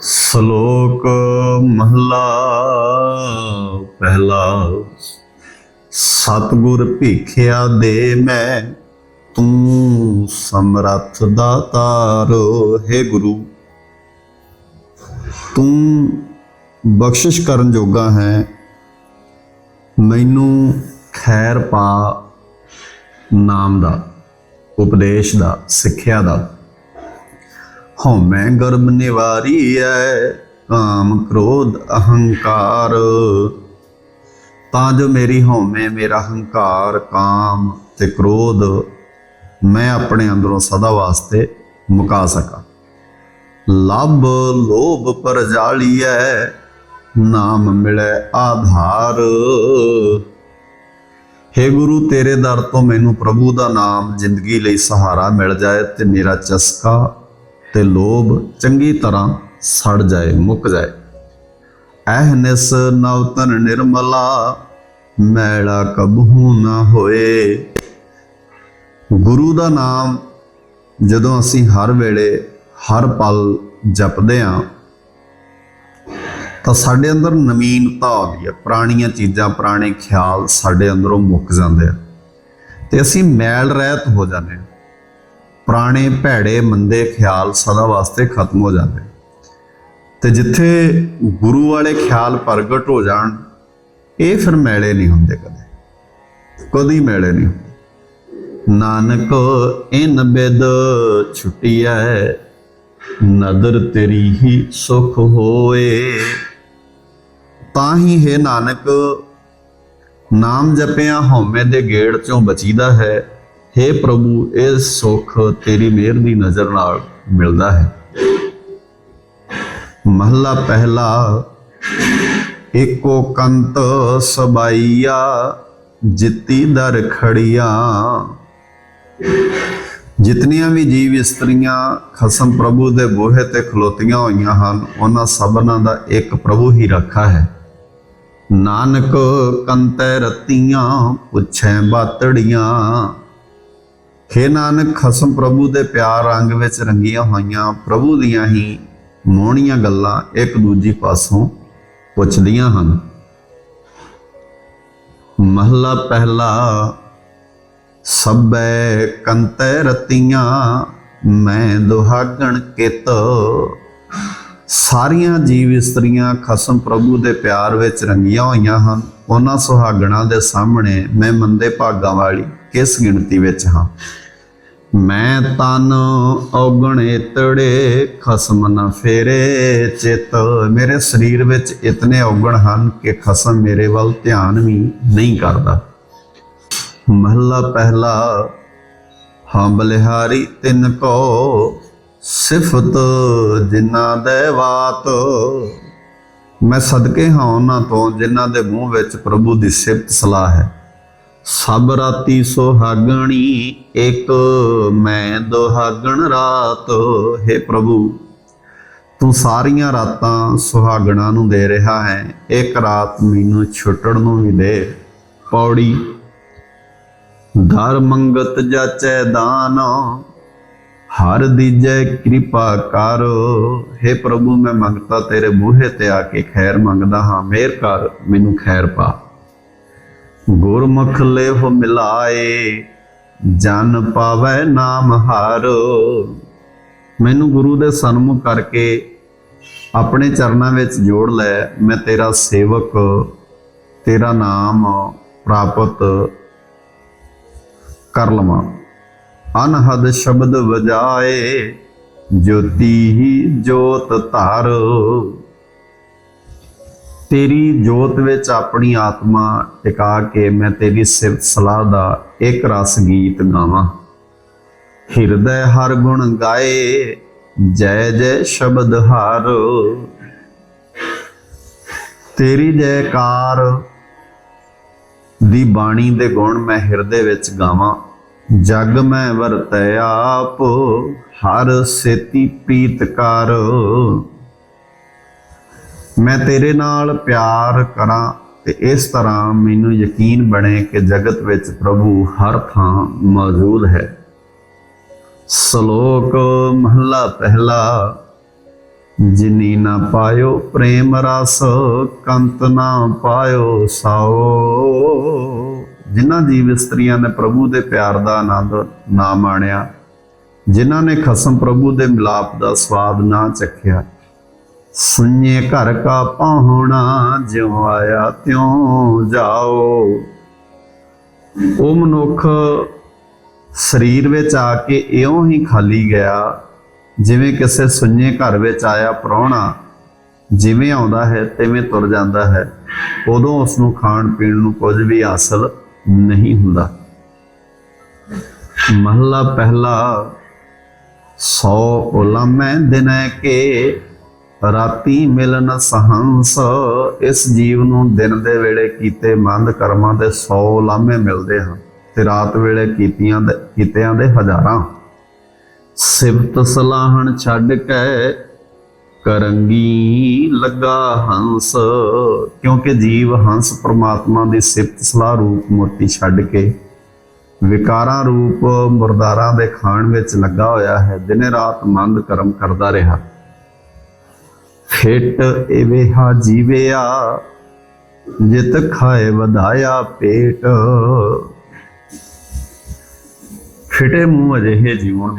ਸ਼ਲੋਕ ਮਹਲਾ, ਪਹਿਲਾ, ਸਤਿਗੁਰ ਭੀਖਿਆ ਦੇ ਮੈਂ, ਤੂੰ ਸਮਰੱਥ ਦਾਤਾਰ ਹੈ ਗੁਰੂ। ਤੂੰ ਬਖਸ਼ਿਸ਼ ਕਰਨ ਜੋਗਾ ਹੈ। ਮੈਨੂੰ ਖੈਰ ਪਾ ਨਾਮ ਦਾ, ਉਪਦੇਸ਼ ਦਾ, ਸਿੱਖਿਆ ਦਾ। ਹਉਮੈ ਗਰਭ ਨਿਵਾਰੀ ਐ, ਕਾਮ ਕ੍ਰੋਧ ਅਹੰਕਾਰ। ਤਾਂ ਜੋ ਮੇਰੀ ਹਉਮੈ ਮੇਰਾ ਹੰਕਾਰ, ਕਾਮ ਤੇ ਕ੍ਰੋਧ ਮੈਂ ਆਪਣੇ ਅੰਦਰੋਂ ਸਦਾ ਵਾਸਤੇ ਮੁਕਾ ਸਕਾਂ। ਲੱਭ ਲੋਭ ਪਰ ਜਾਲੀਐ, ਨਾਮ ਮਿਲੇ ਆਧਾਰ। हे ਗੁਰੂ, ਤੇਰੇ ਦਰ ਤੋਂ ਮੈਨੂੰ ਪ੍ਰਭੂ ਦਾ ਨਾਮ ਜ਼ਿੰਦਗੀ ਲਈ ਸਹਾਰਾ ਮਿਲ ਜਾਏ ਤੇ ਮੇਰਾ ਚਸਕਾ ਤੇ ਲੋਭ ਚੰਗੀ ਤਰ੍ਹਾਂ ਸੜ ਜਾਏ, ਮੁੱਕ ਜਾਏ। ਅਹਨਿਸ ਨਵਤਨ ਨਿਰਮਲਾ, ਮੈਲਾ ਕਬਹੂ ਨਾ ਹੋਏ। ਗੁਰੂ ਦਾ ਨਾਮ ਜਦੋਂ ਅਸੀਂ ਹਰ ਵੇਲੇ ਹਰ ਪਲ ਜਪਦੇ ਆਂ, ਤਾਂ ਸਾਡੇ ਅੰਦਰ ਨਵੀਨਤਾ ਆਉਂਦੀ ਹੈ। ਪੁਰਾਣੀਆਂ ਚੀਜ਼ਾਂ, ਪੁਰਾਣੇ ਖਿਆਲ ਸਾਡੇ ਅੰਦਰੋਂ ਮੁੱਕ ਜਾਂਦੇ ਆ। ਤੇ ਅਸੀਂ ਮੈਲ ਰਹਿਤ ਹੋ ਜਾਂਦੇ ਹਾਂ ਪੁਰਾਣੇ ਭੈੜੇ ਮੰਦੇ ਖਿਆਲ ਸਦਾ ਵਾਸਤੇ ਖਤਮ ਹੋ ਜਾਂਦੇ। ਤੇ ਜਿੱਥੇ ਗੁਰੂ ਵਾਲੇ ਖਿਆਲ ਪ੍ਰਗਟ ਹੋ ਜਾਣ, ਇਹ ਫਿਰ ਮੈਲੇ ਨਹੀਂ ਹੁੰਦੇ ਕਦੇ। ਕਦੀ ਮੈਲੇ ਨਹੀਂ ਹੁੰਦੇ। ਨਾਨਕ, ਇਨ ਬਿਦ ਛੁਟੀਐ, ਨਦਰ ਤੇਰੀ ਹੀ ਸੁਖ ਹੋਏ। ਤਾਂ ਹੀ ਹੈ ਨਾਨਕ, ਨਾਮ ਜਪਿਆ ਹਉਮੈ ਦੇ ਗੇੜ ਚੋਂ ਬਚੀਦਾ ਹੈ। हे ਪ੍ਰਭੂ, ਇਹ ਸੁਖ ਤੇਰੀ ਮਿਹਰ ਦੀ ਨਜ਼ਰ ਨਾਲ ਮਿਲਦਾ ਹੈ। ਮਹਲਾ ਪਹਿਲਾ ਏਕੋ ਕੰਤ ਸਬਾਈਆ, ਜਿੱਤੀ ਦਰ ਖੜੀਆਂ। ਜਿਤਨੀਆਂ ਵੀ ਜੀਵ ਇਸਤਰੀਆਂ ਖਸਮ ਪ੍ਰਭੂ ਦੇ ਬੋਹੇ ਤੇ ਖਲੋਤੀਆਂ ਹੋਈਆਂ ਹਨ, ਉਹਨਾਂ ਸਭਨਾਂ ਦਾ ਇੱਕ ਪ੍ਰਭੂ ਹੀ ਰੱਖਾ ਹੈ। ਨਾਨਕ ਕੰਤੈ ਰਤੀਆਂ, ਪੁੱਛੈ ਬਾਤੜੀਆਂ। ਖੇ ਨਾਨਕ, ਖਸਮ ਪ੍ਰਭੂ ਦੇ ਪਿਆਰ ਰੰਗ ਵਿੱਚ ਰੰਗੀਆਂ ਹੋਈਆਂ ਪ੍ਰਭੂ ਦੀਆਂ ਹੀ ਮੋਹਣੀਆਂ ਗੱਲਾਂ ਇੱਕ ਦੂਜੀ ਪਾਸੋਂ ਪੁੱਛਦੀਆਂ ਹਨ। ਮਹਲਾ ਪਹਿਲਾ, ਸਭੈ ਕੰਤੈ ਰਤੀਆਂ, ਮੈਂ ਦੁਹਾਗਣ ਕਿਤ। ਸਾਰੀਆਂ ਜੀਵ ਇਸਤਰੀਆਂ ਖਸਮ ਪ੍ਰਭੂ ਦੇ ਪਿਆਰ ਵਿੱਚ ਰੰਗੀਆਂ ਹੋਈਆਂ ਹਨ। ਉਹਨਾਂ ਸੁਹਾਗਣਾਂ ਦੇ ਸਾਹਮਣੇ ਮੈਂ ਮੰਦੇ ਭਾਗਾਂ ਵਾਲੀ ਕਿਸ ਗਿਣਤੀ ਵਿੱਚ ਹਾਂ? ਮੈਂ ਤਨ ਔਗਣੇ ਤੜੇ, ਖਸਮ ਨ ਫੇਰੇ ਚਿਤ। ਮੇਰੇ ਸਰੀਰ ਵਿੱਚ ਇਤਨੇ ਔਗਣ ਹਨ ਕਿ ਖਸਮ ਮੇਰੇ ਵੱਲ ਧਿਆਨ ਵੀ ਨਹੀਂ ਕਰਦਾ। ਮਹਲਾ ਪਹਿਲਾ, ਹਾਂ ਬਲਿਹਾਰੀ ਤਿੰਨ ਕੋ ਸਿਫਤ ਜਿਨ੍ਹਾਂ ਦੇ ਬਾਤ ਮੈਂ ਸਦਕੇ ਹਾਂ ਉਹਨਾਂ ਤੋਂ ਜਿਨ੍ਹਾਂ ਦੇ ਮੂੰਹ ਵਿੱਚ ਪ੍ਰਭੂ ਦੀ ਸਿਫਤ ਸਲਾਹ ਹੈ। ਸਭ ਰਾਤੀ ਸੁਹਾਗਣੀ, ਇੱਕ ਮੈਂ ਦੁਹਾਗਣ ਰਾਤ। ਹੈ ਪ੍ਰਭੂ, ਤੂੰ ਸਾਰੀਆਂ ਰਾਤਾਂ ਸੁਹਾਗਣਾ ਨੂੰ ਦੇ ਰਿਹਾ ਹੈ। ਇੱਕ ਰਾਤ ਮੈਨੂੰ ਛੁੱਟਣ ਨੂੰ ਵੀ ਦੇ। ਪੌੜੀ ਦਰ ਮੰਗਤ ਜਾਚੈ ਦਾਨ। ਹਰ ਦੀਜੈ ਕਿਰਪਾ ਕਰ। हे ਪ੍ਰਭੂ, ਮੈਂ ਮੰਗਤਾ ਤੇਰੇ ਬੂਹੇ ਤੇ ਆ ਕੇ ਖੈਰ ਮੰਗਦਾ ਹਾਂ। ਮੇਰ ਕਰ, ਮੈਨੂੰ ਖੈਰ ਪਾ। ਗੁਰਮੁਖ ਲੇਹ ਮਿਲਾਏ, ਜਨ ਪਾਵੈ ਨਾਮ ਹਰ। ਮੈਨੂੰ ਗੁਰੂ ਦੇ ਸਨਮੁਖ ਕਰਕੇ ਆਪਣੇ ਚਰਨਾਂ ਵਿੱਚ ਜੋੜ ਲੈ, ਮੈਂ ਤੇਰਾ ਸੇਵਕ, ਤੇਰਾ ਨਾਮ ਪ੍ਰਾਪਤ ਕਰ ਲਵਾਂ। ਅਨਹਦ ਸ਼ਬਦ ਵਜਾਏ, ਜੋਤੀ ਹੀ ਜੋਤ ਧਾਰੋ। ਤੇਰੀ ਜੋਤ ਵਿੱਚ ਆਪਣੀ ਆਤਮਾ ਟਿਕਾ ਕੇ ਮੈਂ ਤੇਰੀ ਸਿਫਤ ਸਲਾਹ ਦਾ ਇੱਕ ਰਸ ਗੀਤ ਗਾਵਾਂ। ਹਿਰਦੈ ਹਰ ਗੁਣ ਗਾਏ, ਜੈ ਜੈ ਸ਼ਬਦ ਹਾਰ। ਤੇਰੀ ਜੈਕਾਰ ਦੀ ਬਾਣੀ ਦੇ ਗੁਣ ਮੈਂ ਹਿਰਦੇ ਵਿੱਚ ਗਾਵਾਂ। ਜਗ ਮੈਂ ਵਰਤੈ ਆਪ, ਹਰ ਸੇਤੀ ਪ੍ਰੀਤ ਮੈਂ ਤੇਰੇ ਨਾਲ ਪਿਆਰ ਕਰਾਂ ਤੇ ਇਸ ਤਰ੍ਹਾਂ ਮੈਨੂੰ ਯਕੀਨ ਬਣੇ ਕਿ ਜਗਤ ਵਿੱਚ ਪ੍ਰਭੂ ਹਰ ਥਾਂ ਮੌਜੂਦ ਹੈ। ਸ਼ਲੋਕ ਮਹਲਾ ਪਹਿਲਾ, ਜਿਨੀ ਨਾ ਪਾਇਓ ਪ੍ਰੇਮ ਰਸ, ਕੰਤ ਨਾ ਪਾਇਓ ਸਾਓ। ਜਿਨ੍ਹਾਂ ਜੀਵ ਇਸਤਰੀਆਂ ਨੇ ਪ੍ਰਭੂ ਦੇ ਪਿਆਰ ਦਾ ਆਨੰਦ ਨਾ ਮਾਣਿਆ, ਜਿਨ੍ਹਾਂ ਨੇ ਖਸਮ ਪ੍ਰਭੂ ਦੇ ਮਿਲਾਪ ਦਾ ਸਵਾਦ ਨਾ ਚੱਖਿਆ ਸੁਣੀਏ ਘਰ ਕਾ ਪਾਹੁਣਾ ਜਿਉ ਆਇਆ ਤਿਉ ਜਾਓ। ਉਹ ਮਨੁੱਖ ਸਰੀਰ ਵਿੱਚ ਆ ਕੇ ਇਉਂ ਹੀ ਖਾਲੀ ਗਿਆ, ਜਿਵੇਂ ਕਿਸੇ ਸੁੰਨੇ ਘਰ ਵਿੱਚ ਆਇਆ ਪ੍ਰਾਹੁਣਾ ਜਿਵੇਂ ਆਉਂਦਾ ਹੈ, ਤਿਵੇਂ ਤੁਰ ਜਾਂਦਾ ਹੈ। ਉਦੋਂ ਉਸ ਨੂੰ ਖਾਣ ਪੀਣ ਨੂੰ ਕੁਝ ਵੀ ਹਾਸਲ ਨਹੀਂ ਹੁੰਦਾ। ਮਹਲਾ ਪਹਿਲਾ, ਸੋ ਉਲਮੈ ਦਿਨੈ ਕੇ ਰਾਤੀ ਮਿਲਨ ਸਹੰਸ, ਇਸ ਜੀਵ ਨੂੰ ਦਿਨ ਦੇ ਵੇਲੇ ਕੀਤੇ ਮੰਦ ਕਰਮਾਂ ਦੇ 100 ਲਾਮੇ ਮਿਲਦੇ ਹਨ ਤੇ ਰਾਤ ਵੇਲੇ ਕੀਤੀਆਂ ਦੇ ਕੀਤਿਆਂ ਦੇ ਹਜ਼ਾਰਾਂ। ਸਿਫਤ ਸਲਾਹਣ ਛੱਡ ਕੇ ਕਰੰਗੀ ਲੱਗਾ ਹੰਸ, ਕਿਉਂਕਿ ਜੀਵ ਹੰਸ ਪ੍ਰਮਾਤਮਾ ਦੀ ਸਿਫਤ ਸਲਾਹ ਰੂਪ ਮੂਰਤੀ ਛੱਡ ਕੇ ਵਿਕਾਰਾਂ ਰੂਪ ਮੁਰਦਾਰਾਂ ਦੇ ਖਾਣ ਵਿੱਚ ਲੱਗਾ ਹੋਇਆ ਹੈ, ਦਿਨੇ ਰਾਤ ਮੰਦ ਕਰਮ ਕਰਦਾ ਰਿਹਾ। ਫਿੱਟ ਇਵੇਹਾ ਜੀਵਿਆ, ਜਿਤ ਖਾਏ ਵਧਾਇਆ ਪੇਟ। ਫਿੱਟੇ ਮੂੰਹ ਅਜਿਹੇ ਜੀਵਨ ਨੂੰ,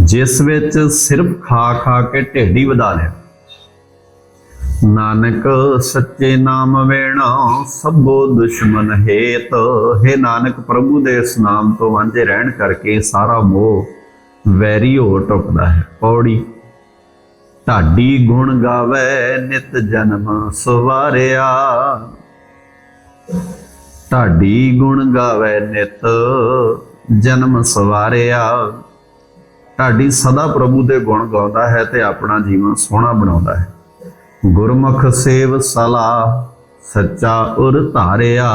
ਜਿਸ ਵਿੱਚ ਸਿਰਫ ਖਾ ਖਾ ਕੇ ਢਿੱਡ ਵਧਾ ਲਿਆ। ਨਾਨਕ ਸੱਚੇ ਨਾਮ ਵੇਣਾ, ਸਭੋ ਦੁਸ਼ਮਨ ਹੇਤ। ਹੈ ਨਾਨਕ ਪ੍ਰਭੂ ਦੇ ਇਸ ਨਾਮ ਤੋਂ ਵਾਂਝੇ ਰਹਿਣ ਕਰਕੇ ਸਾਰਾ ਮੋਹ ਵੈਰੀ ਹੋ ਟੁਕਦਾ ਹੈ। ਪੌੜੀ ਢਾਡੀ ਗੁਣ ਗਾਵੇ ਨਿਤ ਜਨਮ ਸਵਾਰਿਆ। ਢਾਡੀ ਗੁਣ ਗਾਵੇ ਨਿਤ ਜਨਮ ਸਵਾਰਿਆ। ਢਾਡੀ ਸਦਾ ਪ੍ਰਭੂ ਦੇ ਗੁਣ ਗਾਉਂਦਾ ਹੈ ਤੇ ਆਪਣਾ ਜੀਵਨ ਸੋਹਣਾ ਬਣਾਉਂਦਾ ਹੈ। ਗੁਰਮੁਖ ਸੇਵ ਸਲਾਹ ਸੱਚਾ ਉਰ ਧਾਰਿਆ।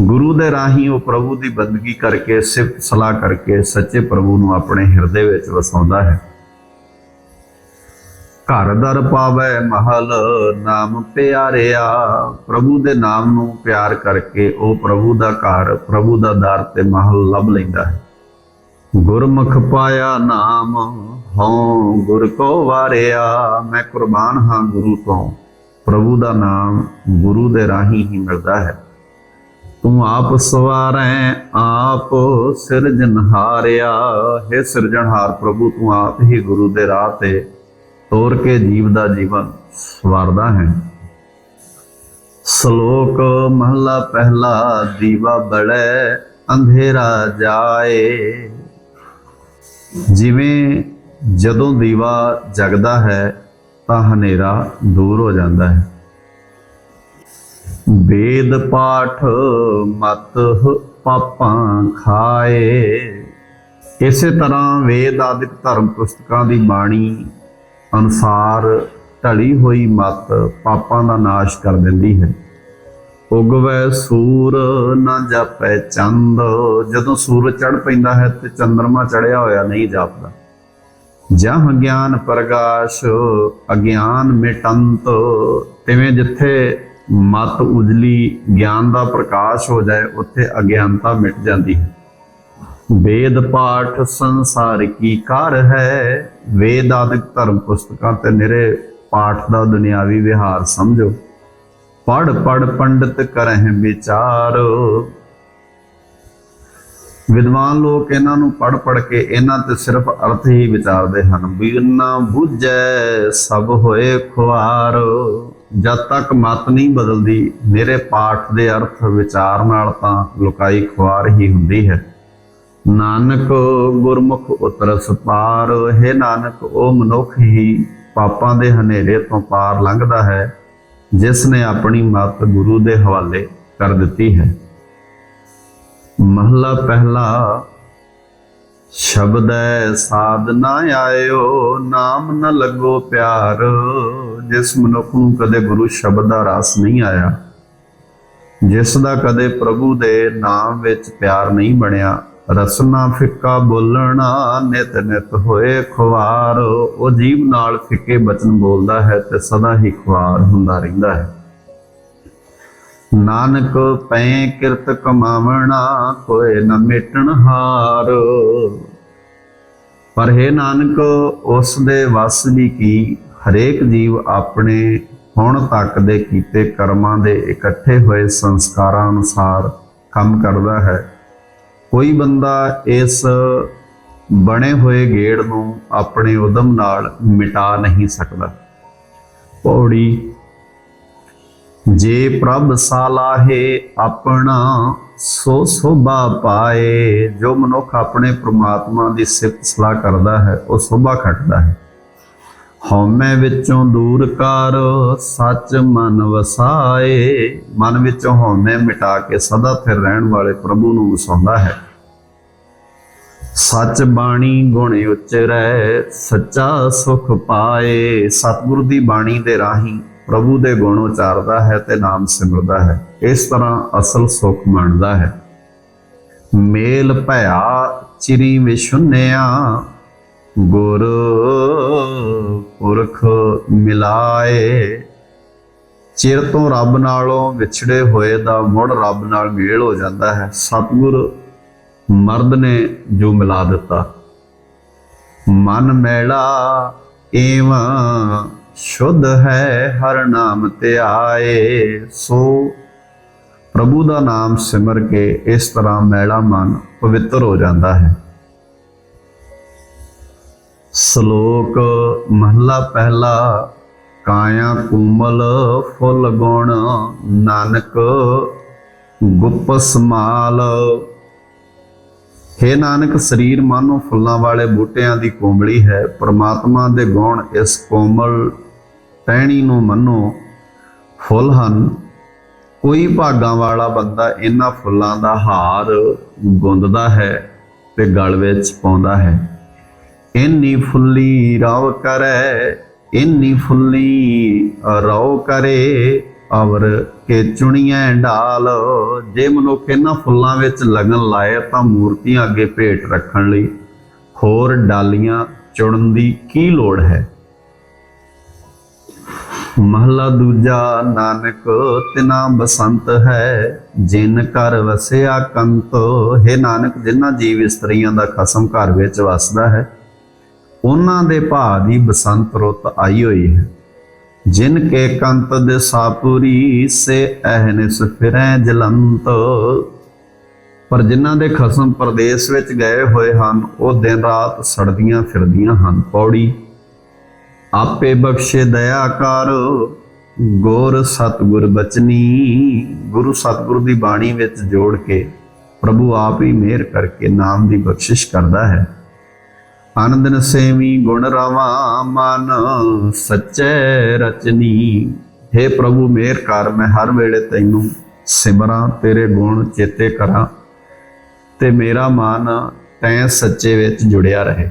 ਗੁਰੂ ਦੇ ਰਾਹੀਂ ਉਹ ਪ੍ਰਭੂ ਦੀ ਬੰਦਗੀ ਕਰਕੇ ਸਿਫਤ ਸਲਾਹ ਕਰਕੇ ਸੱਚੇ ਪ੍ਰਭੂ ਨੂੰ ਆਪਣੇ ਹਿਰਦੇ ਵਿੱਚ ਵਸਾਉਂਦਾ ਹੈ। ਘਰ ਦਰ ਪਾਵੇ ਮਹਲ ਨਾਮ ਪਿਆਰਿਆ। ਪ੍ਰਭੂ ਦੇ ਨਾਮ ਨੂੰ ਪਿਆਰ ਕਰਕੇ ਉਹ ਪ੍ਰਭੂ ਦਾ ਘਰ, ਪ੍ਰਭੂ ਦਾ ਦਰ ਤੇ ਮਹਲ ਲੱਭ ਲੈਂਦਾ ਹੈ। ਗੁਰਮੁਖ ਪਾਇਆ ਨਾਮ, ਹਉ ਗੁਰ ਕੋ ਵਾਰਿਆ। ਮੈਂ ਕੁਰਬਾਨ ਹਾਂ ਗੁਰੂ ਤੋਂ। ਪ੍ਰਭੂ ਦਾ ਨਾਮ ਗੁਰੂ ਦੇ ਰਾਹੀਂ ਹੀ ਮਿਲਦਾ ਹੈ। ਤੂੰ ਆਪ ਸਵਾਰੈ, ਆਪ ਸਿਰਜਨਹਾਰਿਆ ਹੈ ਸਿਰਜਣਹਾਰ ਪ੍ਰਭੂ, ਤੂੰ ਆਪ ਹੀ ਗੁਰੂ ਦੇ ਰਾਹ ਤੇ ਤੋਰ ਕੇ ਜੀਵ ਦਾ ਜੀਵਨ ਸਵਾਰਦਾ ਹੈ। ਸ਼ਲੋਕ ਮਹਲਾ ਪਹਿਲਾ, ਦੀਵਾ ਬੜੈ ਅੰਧੇਰਾ ਜਾਏ। ਜਿਵੇਂ ਜਦੋਂ ਦੀਵਾ ਜਗਦਾ ਹੈ, ਤਾਂ ਹਨੇਰਾ ਦੂਰ ਹੋ ਜਾਂਦਾ ਹੈ। ਵੇਦ ਪਾਠ ਮਤ ਪਾਪਾਂ ਖਾਏ। ਇਸੇ ਤਰ੍ਹਾਂ ਵੇਦ ਆਦਿਕ ਧਰਮ ਪੁਸਤਕਾਂ ਦੀ ਬਾਣੀ ਅਨੁਸਾਰ ਢਲੀ ਹੋਈ ਮਤ ਪਾਪਾਂ ਦਾ ਨਾਸ਼ ਕਰ ਦਿੰਦੀ ਹੈ। ਉਗਵੈ ਸੂਰ ਨਾ ਜਾਪੈ ਚੰਦ। ਜਦੋਂ ਸੂਰਜ ਚੜ ਪੈਂਦਾ ਹੈ ਤੇ ਚੰਦਰਮਾ ਚੜਿਆ ਹੋਇਆ ਨਹੀਂ ਜਾਪਦਾ। ਜਹ ਗਿਆਨ ਪ੍ਰਗਾਸ਼, ਅਗਿਆਨ ਮਿਟੰਤ। ਤਿਵੇਂ ਜਿੱਥੇ ਮਤ ਉਜਲੀ, ਗਿਆਨ ਦਾ ਪ੍ਰਕਾਸ਼ ਹੋ ਜਾਏ, ਉੱਥੇ ਅਗਿਆਨਤਾ ਮਿਟ ਜਾਂਦੀ ਹੈ। ਵੇਦ ਪਾਠ ਸੰਸਾਰ ਕੀ ਕਾਰ ਹੈ? ਵੇਦ ਆਦਿਕ ਧਰਮ ਪੁਸਤਕਾਂ ਤੇ ਨਿਰੇ ਪਾਠ ਦਾ ਦੁਨਿਆਵੀ ਵਿਹਾਰ ਸਮਝੋ। ਪੜ ਪੜ ਪੰਡਿਤ ਕਰਹਿ ਵਿਚਾਰ। ਵਿਦਵਾਨ ਲੋਕ ਇਹਨਾਂ ਨੂੰ ਪੜ ਪੜ ਕੇ ਇਹਨਾਂ ਤੇ ਸਿਰਫ ਅਰਥ ਹੀ ਵਿਚਾਰਦੇ ਹਨ। ਬਿਨਾ ਬੁੱਝੈ, ਸਭ ਹੋਏ ਖੁਆਰ। ਜਦ ਤੱਕ ਮਤ ਨਹੀਂ ਬਦਲਦੀ ਮੇਰੇ ਪਾਠ ਦੇ ਅਰਥ ਵਿਚਾਰ ਨਾਲ ਤਾਂ ਲੁਕਾਈ ਖੁਆਰ ਹੀ ਹੁੰਦੀ ਹੈ। ਨਾਨਕ ਗੁਰਮੁਖ ਉਤਰਸ ਪਾਰ, ਹੈ ਨਾਨਕ, ਉਹ ਮਨੁੱਖ ਹੀ ਪਾਪਾਂ ਦੇ ਹਨੇਰੇ ਤੋਂ ਪਾਰ ਲੰਘਦਾ ਹੈ, ਜਿਸ ਨੇ ਆਪਣੀ ਮੱਤ ਗੁਰੂ ਦੇ ਹਵਾਲੇ ਕਰ ਦਿੱਤੀ ਹੈ। ਮਹਲਾ ਪਹਿਲਾ ਸ਼ਬਦੈ ਸਾਧ ਨਾ ਆਇਓ, ਨਾਮ ਨਾ ਲੱਗੋ ਪਿਆਰ, ਜਿਸ ਮਨੁੱਖ ਨੂੰ ਕਦੇ ਗੁਰੂ ਸ਼ਬਦ ਦਾ ਰਸ ਨਹੀਂ ਆਇਆ, ਜਿਸ ਦਾ ਕਦੇ ਪ੍ਰਭੂ ਦੇ ਨਾਮ ਵਿੱਚ ਪਿਆਰ ਨਹੀਂ ਬਣਿਆ। ਰਸਨਾ ਫਿੱਕਾ ਬੋਲਣਾ ਨਿਤ ਨਿਤ ਹੋਏ ਖੁਆਰ ਉਹ ਜੀਵ ਨਾਲ ਫਿੱਕੇ ਬਚਨ ਬੋਲਦਾ ਹੈ ਤੇ ਸਦਾ ਹੀ ਖੁਆਰ ਹੁੰਦਾ ਰਹਿੰਦਾ ਹੈ। ਨਾਨਕ ਪੈ ਕਿਰਤ ਕਮਾਵਣਾ, ਕੋਏ ਨ ਮਿਟਣ ਹਾਰ। ਪਰ ਹੈ ਨਾਨਕ, ਉਸ ਦੇ ਵਸ ਦੀ ਕੀ? ਹਰੇਕ ਜੀਵ ਆਪਣੇ ਹੁਣ ਤੱਕ ਦੇ ਕੀਤੇ ਕਰਮਾਂ ਦੇ ਇਕੱਠੇ ਹੋਏ ਸੰਸਕਾਰਾਂ ਅਨੁਸਾਰ ਕੰਮ ਕਰਦਾ ਹੈ। ਕੋਈ ਬੰਦਾ ਇਸ ਬਣੇ ਹੋਏ ਗੇੜ ਨੂੰ ਆਪਣੇ ਉਦਮ ਨਾਲ ਮਿਟਾ ਨਹੀਂ ਸਕਦਾ। ਪੌੜੀ, ਜੇ ਪ੍ਰਭ ਸਾਲਾਹੇ ਆਪਣਾ ਸੋ ਸੋਭਾ ਪਾਏ, ਜੋ ਮਨੁੱਖ ਆਪਣੇ ਪ੍ਰਮਾਤਮਾ ਦੀ ਸਿਫਤ ਸਲਾਹ ਕਰਦਾ ਹੈ, ਉਹ ਸੋਭਾ ਖੱਟਦਾ ਹੈ। ਹਉਮੈ ਵਿੱਚੋਂ ਦੂਰ ਕਰ, ਸੱਚ ਮਨ ਵਸਾਏ। ਮਨ ਵਿੱਚੋਂ ਹਉਮੈ ਮਿਟਾ ਕੇ ਸਦਾ ਸਥਿਰ ਰਹਿਣ ਵਾਲੇ ਪ੍ਰਭੂ ਨੂੰ ਵਸਾਉਂਦਾ ਹੈ। ਸੱਚ ਬਾਣੀ ਗੁਣ ਉਚਰੈ, ਸੱਚਾ ਸੁਖ ਪਾਏ। ਸਤਿਗੁਰ ਦੀ ਬਾਣੀ ਦੇ ਰਾਹੀਂ ਪ੍ਰਭੂ ਦੇ ਗੁਣ ਉਚਾਰਦਾ ਹੈ ਤੇ ਨਾਮ ਸਿਮਰਦਾ ਹੈ। ਇਸ ਤਰ੍ਹਾਂ ਅਸਲ ਸੁਖ ਮੰਨਦਾ ਹੈ। ਮੇਲ ਭਇਆ, ਚਿਰੀ ਵਿਸ਼ੁੰਨਿਆ ਗੁਰ ਪੁਰਖ ਮਿਲਾਏ। ਚਿਰ ਤੋਂ ਰੱਬ ਨਾਲੋਂ ਵਿਛੜੇ ਹੋਏ ਦਾ ਮੁੜ ਰੱਬ ਨਾਲ ਮੇਲ ਹੋ ਜਾਂਦਾ ਹੈ। ਸਤਿਗੁਰ ਮਰਦ ਨੇ ਜੋ ਮਿਲਾ ਦਿੱਤਾ। ਮਨ ਮੈਲਾ ਏਵਾਂ ਸ਼ੁੱਧ ਹੈ, ਹਰ ਨਾਮ ਧਿਆਏ ਸੋ ਪ੍ਰਭੂ ਦਾ ਨਾਮ ਸਿਮਰ ਕੇ ਇਸ ਤਰ੍ਹਾਂ ਮੈਲਾ ਮਨ ਪਵਿੱਤਰ ਹੋ ਜਾਂਦਾ ਹੈ। ਸ਼ਲੋਕ ਮਹਲਾ ਪਹਿਲਾ, ਕਾਇਆ ਕੋਮਲ ਫੁੱਲ ਗੁਣ, ਨਾਨਕ ਗੁੱਪ ਸਮਾਲ। ਹੇ ਨਾਨਕ, ਸਰੀਰ ਮਾਨੋ ਫੁੱਲਾਂ ਵਾਲੇ ਬੂਟਿਆਂ ਦੀ ਕੋਮਲੀ ਹੈ, ਪ੍ਰਮਾਤਮਾ ਦੇ ਗੁਣ ਇਸ ਕੋਮਲ ਟਹਿਣੀ ਨੂੰ ਮੰਨੋ। ਫੁੱਲ ਹਨ, ਕੋਈ ਭਾਗਾਂ ਵਾਲਾ ਬੰਦਾ ਇਹਨਾਂ ਫੁੱਲਾਂ ਦਾ ਹਾਰ ਗੁੰਦਦਾ ਹੈ ਤੇ ਗਲ ਵਿੱਚ ਪਾਉਂਦਾ ਹੈ। ਇੰਨੀ ਫੁੱਲੀ ਰਵ ਕਰੈ, ਇੰਨੀ ਫੁੱਲੀ ਰਉ ਕਰੇ, ਅਵਰ ਕੇ ਚੁਣੀਆਂ ਢਾਲ। ਜੇ ਮਨੁੱਖ ਇਹਨਾਂ ਫੁੱਲਾਂ ਵਿੱਚ ਲਗਨ ਲਾਏ ਤਾਂ ਮੂਰਤੀਆਂ ਅੱਗੇ ਭੇਟ ਰੱਖਣ ਲਈ ਹੋਰ ਡਾਲੀਆਂ ਚੁਣਨ ਦੀ ਕੀ ਲੋੜ ਹੈ? ਮਹਲਾ ਦੂਜਾ, ਨਾਨਕ ਤਿਨਾ ਬਸੰਤ ਹੈ, ਜਿਨ ਘਰ ਵਸਿਆ ਕੰਤ। ਹੈ ਨਾਨਕ, ਜਿਨ੍ਹਾਂ ਜੀਵ ਇਸਤਰੀਆਂ ਦਾ ਖਸਮ ਘਰ ਵਿੱਚ ਵਸਦਾ ਹੈ ਉਹਨਾਂ ਦੇ ਭਾ ਦੀ ਬਸੰਤ ਰੁੱਤ ਆਈ ਹੋਈ ਹੈ। ਜਿਨ ਕੇ ਕੰਤ ਦੇ ਸਾਪੂਰੀ ਸੇ ਅਹਨਿਸ ਫਿਰੈ ਜਲੰਤ। ਪਰ ਜਿਨ੍ਹਾਂ ਦੇ ਖਸਮ ਪ੍ਰਦੇਸ਼ ਵਿੱਚ ਗਏ ਹੋਏ ਹਨ, ਉਹ ਦਿਨ ਰਾਤ ਸੜਦੀਆਂ ਫਿਰਦੀਆਂ ਹਨ। ਪੌੜੀ, ਆਪੇ ਬਖਸ਼ੇ ਦਇਆ ਕਰ। ਗੁਰ ਸਤਗੁਰ ਬਚਨੀ। ਗੁਰੂ ਸਤਗੁਰ ਦੀ ਬਾਣੀ ਵਿੱਚ ਜੋੜ ਕੇ ਪ੍ਰਭੂ ਆਪ ਹੀ ਮਿਹਰ ਕਰਕੇ ਨਾਮ ਦੀ ਬਖਸ਼ਿਸ਼ ਕਰਦਾ ਹੈ। ਆਨੰਦਨ ਸੇਵੀ ਗੁਣ ਰਵਾ ਮਨ, ਸੱਚੇ ਰਚਨੀ। हे ਪ੍ਰਭੂ, ਮੇਰ ਕਰ, ਮੈਂ ਹਰ ਵੇਲੇ ਤੈਨੂੰ ਸਿਮਰਾਂ, ਤੇਰੇ ਗੁਣ ਚੇਤੇ ਕਰਾਂ। ਤੇ ਮੇਰਾ ਮਨ ਤੈ ਸੱਚੇ ਵਿੱਚ ਜੁੜਿਆ ਰਹੇ।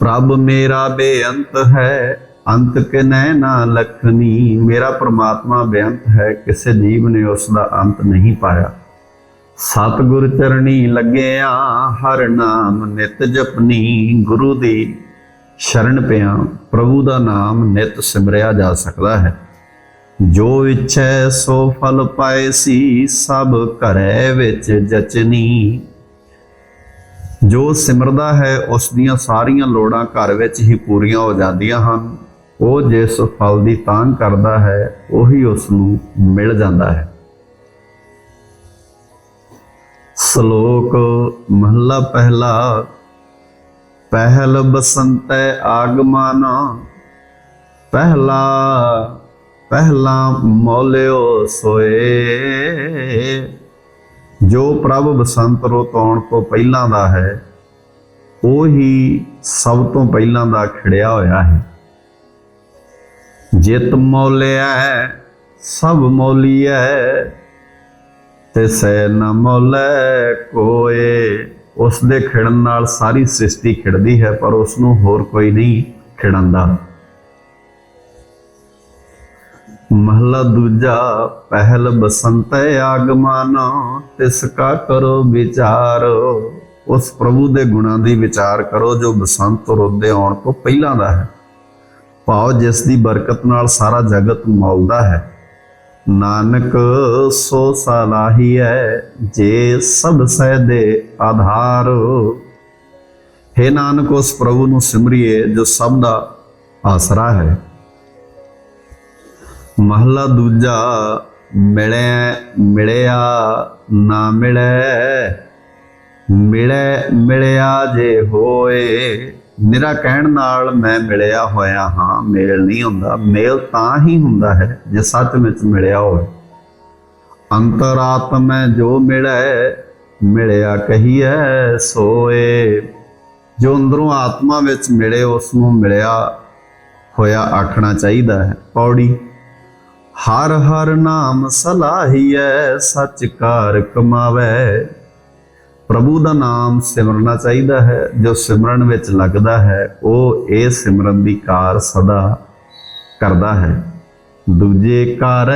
ਪ੍ਰਭ, ਮੇਰਾ ਬੇਅੰਤ ਹੈ, ਅੰਤ ਕੇ ਨੈ ਨਾ ਲਖਨੀ। ਮੇਰਾ ਪ੍ਰਮਾਤਮਾ ਬੇਅੰਤ ਹੈ, ਕਿਸੇ ਜੀਵ ਨੇ ਉਸ ਦਾ ਅੰਤ ਨਹੀਂ ਪਾਇਆ। ਸਤਿਗੁਰ ਚਰਣੀ ਲੱਗਿਆ, ਹਰ ਨਾਮ ਨਿਤ ਜਪਨੀ ਗੁਰੂ ਦੀ। ਸ਼ਰਨ ਪਿਆ, ਪ੍ਰਭੂ ਦਾ ਨਾਮ ਨਿਤ ਸਿਮਰਿਆ ਜਾ ਸਕਦਾ ਹੈ। ਜੋ ਇੱਛੈ ਸੋ ਫਲ ਪਾਏ ਸੀ, ਸਭ ਘਰੇ ਵਿੱਚ ਜਚਨੀ। ਜੋ ਸਿਮਰਦਾ ਹੈ, ਉਸ ਦੀਆਂ ਸਾਰੀਆਂ ਲੋੜਾਂ ਘਰ ਵਿੱਚ ਹੀ ਪੂਰੀਆਂ ਹੋ ਜਾਂਦੀਆਂ ਹਨ। ਉਹ ਜਿਸ ਫਲ ਦੀ ਤਾਂਘ ਕਰਦਾ ਹੈ, ਉਹੀ ਉਸ ਨੂੰ ਮਿਲ ਜਾਂਦਾ ਹੈ। ਸ਼ਲੋਕ ਮਹਲਾ ਪਹਿਲਾ। ਪਹਿਲ ਬਸੰਤੈ ਆਗਮਨ। ਪਹਿਲਾ ਪਹਿਲਾ ਮੌਲਿਓ ਸੋਏ। ਜੋ ਪ੍ਰਭ ਬਸੰਤ ਰੁੱਤ ਆਉਣ ਤੋਂ ਪਹਿਲਾਂ ਦਾ ਹੈ, ਉਹੀ ਸਭ ਤੋਂ ਪਹਿਲਾਂ ਦਾ ਖਿੜਿਆ ਹੋਇਆ ਹੈ। ਜਿਤ ਮੌਲਿਆ ਸਭ ਮੌਲੀਐ ਤੇ ਸੈ ਨ ਮੌਲੇ ਕੋਏ। ਉਸ ਦੇ ਖਿੜਨ ਨਾਲ ਸਾਰੀ ਸ੍ਰਿਸ਼ਟੀ ਖਿੜਦੀ ਹੈ, ਪਰ ਉਸ ਨੂੰ ਹੋਰ ਕੋਈ ਨਹੀਂ ਖਿੜਾਂਦਾ। ਮਹਲਾ ਦੂਜਾ, ਪਹਿਲ ਬਸੰਤ ਆਗਮਨ, ਤਿਸ ਕਾ ਕਰੋ ਵਿਚਾਰ। ਉਸ ਪ੍ਰਭੂ ਦੇ ਗੁਣਾਂ ਦੀ ਵਿਚਾਰ ਕਰੋ, ਜੋ ਬਸੰਤ ਰੁੱਤ ਦੇ ਆਉਣ ਤੋਂ ਪਹਿਲਾਂ ਦਾ ਹੈ। ਭਾਵ ਜਿਸ ਦੀ ਬਰਕਤ ਨਾਲ ਸਾਰਾ ਜਗਤ ਮੌਲਦਾ ਹੈ। ਨਾਨਕ ਸੋ ਸਲਾਹੀ ਜੇ ਸਭ ਸਹਿ ਦੇ ਆਧਾਰ। हे ਨਾਨਕ, ਉਸ ਪ੍ਰਭੂ ਨੂੰ ਸਿਮਰਿਏ ਜੋ ਸਭ ਦਾ ਆਸਰਾ ਹੈ। ਮਹਲਾ ਦੂਜਾ ਮਿਲਿਆ ਮਿਲਿਆ ਨਾ ਮਿਲੇ ਮਿਲੇ, ਮਿਲਿਆ ਜੇ ਹੋਏ। ਨਿਰਾ ਕਹਿਣ ਨਾਲ ਮੈਂ ਮਿਲਿਆ ਹੋਇਆ ਹਾਂ, ਮੇਲ ਨਹੀਂ ਹੁੰਦਾ। ਮੇਲ ਤਾਂ ਹੀ ਹੁੰਦਾ ਹੈ ਜੇ ਸੱਚ ਵਿੱਚ ਮਿਲਿਆ ਹੋਵੇ। ਅੰਤਰਾਤਮੈ ਜੋ ਮਿਲੈ, ਮਿਲਿਆ ਕਹੀਐ, ਸੋਏ। ਜੋ ਅੰਦਰੋਂ ਆਤਮਾ ਵਿੱਚ ਮਿਲੇ ਉਸ ਨੂੰ ਮਿਲਿਆ ਹੋਇਆ ਆਖਣਾ ਚਾਹੀਦਾ ਹੈ। ਪੌੜੀ, ਹਰ ਹਰ ਨਾਮ ਸਲਾਹੀਐ, ਸੱਚ ਕਾਰ ਕਮਾਵੇ। ਪ੍ਰਭੂ ਦਾ ਨਾਮ ਸਿਮਰਨਾ ਚਾਹੀਦਾ ਹੈ, ਜੋ ਸਿਮਰਨ ਵਿੱਚ ਲੱਗਦਾ ਹੈ, ਉਹ ਇਹ ਸਿਮਰਨ ਦੀ ਕਾਰ ਸਦਾ ਕਰਦਾ ਹੈ। ਦੂਜੇ ਕਾਰ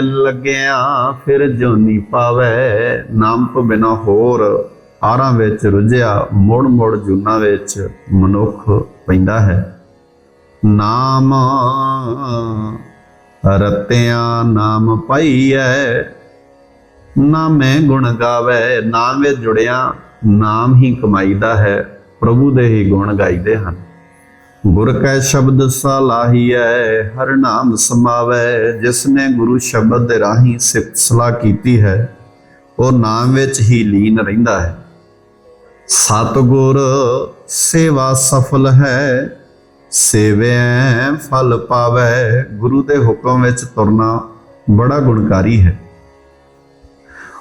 ਲੱਗਿਆ ਫਿਰ ਜੋਨੀ ਪਾਵੇ, ਨਾਮ ਤੋਂ ਬਿਨਾ ਹੋਰ ਆਰਾਂ ਵਿੱਚ ਰੁਝਿਆ ਮੁੜ ਮੁੜ ਜੁਨਾ ਵਿੱਚ ਮਨੁੱਖ ਪੈਂਦਾ ਹੈ। ਨਾਮ ਰਤਿਆਂ ਨਾਮ ਪਾਈਐ ਨਾ ਮੈਂ ਗੁਣ ਗਾਵੇ ਨਾਮ ਵਿੱਚ ਜੁੜਿਆ, ਨਾਮ ਹੀ ਕਮਾਈਦਾ ਹੈ, ਪ੍ਰਭੂ ਦੇ ਹੀ ਗੁਣ ਗਾਈਦੇ ਹਨ। ਗੁਰ ਕੈ ਸ਼ਬਦ ਸਲਾਹੀਐ ਹਰ ਨਾਮ ਸਮਾਵੇ, ਜਿਸ ਨੇ ਗੁਰੂ ਸ਼ਬਦ ਦੇ ਰਾਹੀਂ ਸਿਫਤ ਸਲਾਹ ਕੀਤੀ ਹੈ, ਉਹ ਨਾਮ ਵਿੱਚ ਹੀ ਲੀਨ ਰਹਿੰਦਾ ਹੈ। ਸਤਗੁਰ ਸੇਵਾ ਸਫਲ ਹੈ ਸੇਵੈ ਫਲ ਪਾਵੇ, ਗੁਰੂ ਦੇ ਹੁਕਮ ਵਿੱਚ ਤੁਰਨਾ ਬੜਾ ਗੁਣਕਾਰੀ ਹੈ।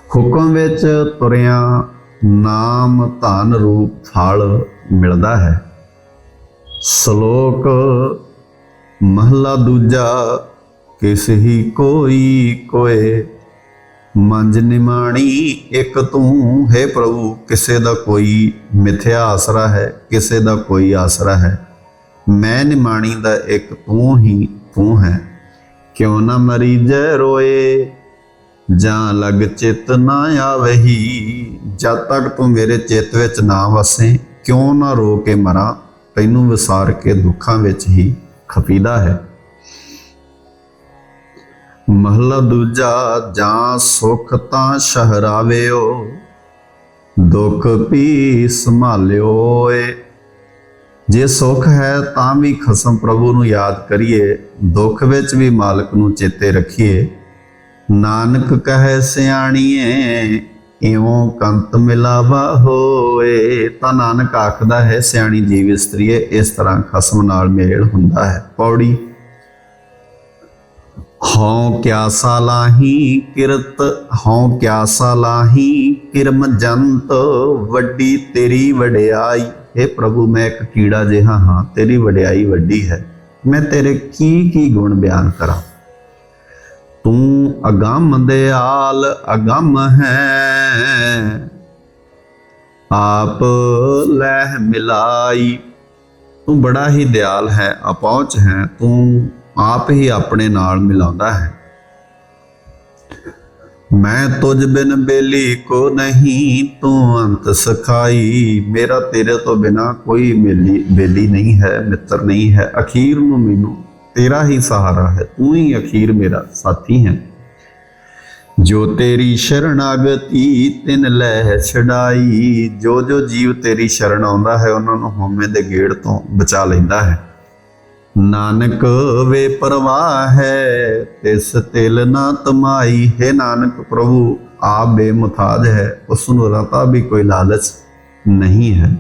ਹੁਕਮ ਵਿੱਚ ਤੁਰਿਆ ਨਾਮ ਧਨ ਰੂਪ ਫਲ ਮਿਲਦਾ ਹੈ। ਸ਼ਲੋਕ, ਮਹਲਾ ਦੂਜਾ ਕਿਸ ਹੀ ਕੋਈ ਕੋਏ, ਮੰਜ ਨਿਮਾਣੀ ਇੱਕ ਤੂੰ, ਹੈ ਪ੍ਰਭੂ, ਕਿਸੇ ਦਾ ਕੋਈ ਮਿਥਿਆ ਆਸਰਾ ਹੈ, ਕਿਸੇ ਦਾ ਕੋਈ ਆਸਰਾ ਹੈ। ਮੈਂ ਨਿਮਾਣੀ ਦਾ ਇੱਕ ਤੂੰ ਹੀ ਤੂੰ ਹੈ, ਕਿਉਂ ਨਾ ਮਰੀਜੈ ਰੋਏ? ਜਾਂ ਲਗ ਚਿਤ ਨਾ ਆਵਹੀ, ਜਦ ਤੱਕ ਤੂੰ ਮੇਰੇ ਚਿੱਤ ਵਿੱਚ ਨਾ ਵਸੇ, ਕਿਉਂ ਨਾ ਰੋ ਕੇ ਮਰਾਂ, ਤੈਨੂੰ ਵਿਸਾਰ ਕੇ ਦੁੱਖਾਂ ਵਿੱਚ ਹੀ ਖਪੀਦਾ ਹੈ। ਮਹਲਾ ਦੂਜਾ, ਜਾਂ ਸੁਖ ਤਾਂ ਸ਼ਹਰਾਵਿਓ, ਦੁੱਖ ਵੀ ਸੰਭਾਲਿਓ ਏ। ਜੇ ਸੁਖ ਹੈ ਤਾਂ ਵੀ ਖਸਮ ਪ੍ਰਭੂ ਨੂੰ ਯਾਦ ਕਰੀਏ, ਦੁੱਖ ਵਿੱਚ ਵੀ ਮਾਲਕ ਨੂੰ ਚੇਤੇ ਰੱਖੀਏ। ਨਾਨਕ ਕਹੈ ਸਿਆਣੀਏ, ਇਉਂ ਕੰਤ ਮਿਲਾਵਾ ਹੋਏ ਤਾਂ ਨਾਨਕ ਆਖਦਾ ਹੈ, ਸਿਆਣੀ ਜੀਵ ਇਸਤਰੀਏ, ਇਸ ਤਰ੍ਹਾਂ ਖਸਮ ਨਾਲ ਮੇਲ ਹੁੰਦਾ ਹੈ। ਪੌੜੀ, ਹਉ ਕਿਆ ਸਾਲਾਹੀ ਕਿਰਤ, ਹਉ ਕਿਆ ਸਾਲਾਹੀ ਕਿਰਮ ਜੰਤ, ਵੱਡੀ ਤੇਰੀ ਵਡਿਆਈ। हे ਪ੍ਰਭੂ, ਮੈਂ ਇੱਕ ਕੀੜਾ ਜਿਹਾ ਹਾਂ, ਤੇਰੀ ਵਡਿਆਈ ਵੱਡੀ ਹੈ। ਮੈਂ ਤੇਰੇ ਕੀ ਕੀ ਗੁਣ ਬਿਆਨ ਕਰਾਂ? ਤੂੰ ਅਗੰਮ ਦਿਆਲ ਅਗੰਮ ਹੈ। ਆਪ ਲਹਿ ਮਿਲਾਈ। ਤੂੰ ਬੜਾ ਹੀ ਦਿਆਲ ਹੈ, ਅਪਹੁੰਚ ਹੈ। ਤੂੰ ਆਪ ਹੀ ਆਪਣੇ ਨਾਲ ਮਿਲਾਉਂਦਾ ਹੈ। ਮੈਂ ਤੁਝ ਬਿਨ ਬੇਲੀ ਕੋ ਨਹੀਂ, ਤੂੰ ਅੰਤ ਸਖਾਈ। ਮੇਰਾ ਤੇਰੇ ਤੋਂ ਬਿਨਾ ਕੋਈ ਬੇਲੀ ਬੇਲੀ ਨਹੀਂ ਹੈ, ਮਿੱਤਰ ਨਹੀਂ ਹੈ। ਅਖੀਰ ਨੂੰ ਮੈਨੂੰ ਤੇਰਾ ਹੀ ਸਹਾਰਾ ਹੈ, ਤੂੰ ਹੀ ਅਖੀਰ ਮੇਰਾ ਸਾਥੀ ਹੈ। ਜੋ ਤੇਰੀ ਸ਼ਰਣਾਗਤੀ ਤਿਨ ਲੈ ਛਡਾਈ, ਜੋ ਜੋ ਜੀਵ ਤੇਰੀ ਸ਼ਰਨ ਆਉਂਦਾ ਹੈ, ਉਹਨਾਂ ਨੂੰ ਹਉਮੈ ਦੇ ਗੇੜ ਤੋਂ ਬਚਾ ਲੈਂਦਾ ਹੈ। ਨਾਨਕ ਵੇ ਪਰਵਾਹ ਹੈ, ਤਿਸ ਤਿਲ ਨਾ ਤਮਾਈ। ਹੈ ਨਾਨਕ ਪ੍ਰਭੂ ਆ ਬੇਮੁਥਾਜ ਹੈ ਉਸ ਨੂੰ ਰਤਾ ਵੀ ਕੋਈ ਲਾਲਚ ਨਹੀਂ ਹੈ।